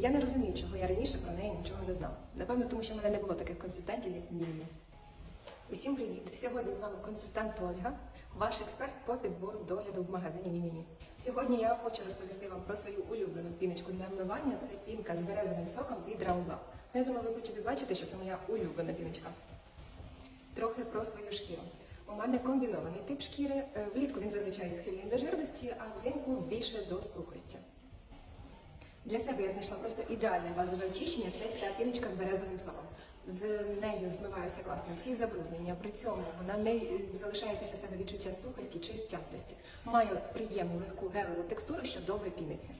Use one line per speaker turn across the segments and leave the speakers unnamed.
Я не розумію, чого я раніше про неї нічого не знала. Напевно, тому що в мене не було таких консультантів, як Мілі. Усім привіт! Сьогодні з вами консультант Ольга, ваш експерт по підбору догляду в магазині Мімімі. Сьогодні я хочу розповісти вам про свою улюблену піночку для вмивання. Це пінка з березовим соком від Roundup. Я думаю, ви хочете бачити, що це моя улюблена піночка. Трохи про свою шкіру. У мене комбінований тип шкіри. Е, Влітку він зазвичай схильний до жирності, а взимку більше до сухості. Для себе я знайшла просто ідеальне базове очищення. Це ця піночка з березовим соком. З нею змиваються класно всі забруднення. При цьому вона не е, залишає після себе відчуття сухості чи стяглості. Має приємну легку гелеву текстуру, що добре піниться.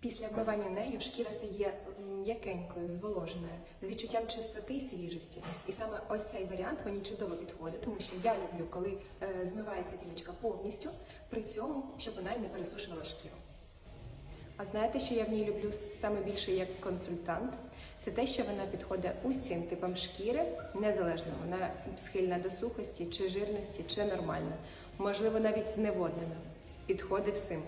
Після вмивання нею шкіра стає м'якенькою, зволоженою, з відчуттям чистоти і свіжості. І саме ось цей варіант мені чудово підходить, тому що я люблю, коли е, змивається піночка повністю, при цьому, щоб вона не пересушувала шкіру. А знаєте, що я в ній люблю саме більше як консультант? Це те, що вона підходить усім типам шкіри, незалежно вона схильна до сухості, чи жирності, чи нормальна. Можливо, навіть зневоднена. Підходить всім.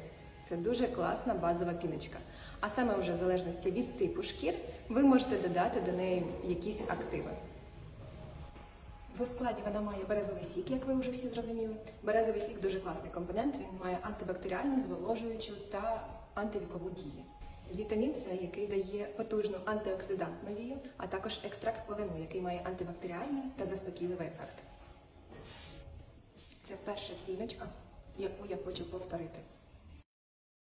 Це дуже класна базова піночка. А саме вже в залежності від типу шкір, ви можете додати до неї якісь активи. В складі вона має березовий сік, як ви вже всі зрозуміли. Березовий сік дуже класний компонент. Він має антибактеріальну, зволожуючу та антивікову дію. Вітамін С, який дає потужну антиоксидантну дію, а також екстракт полину, який має антибактеріальний та заспокійливий ефект. Це перша піночка, яку я хочу повторити.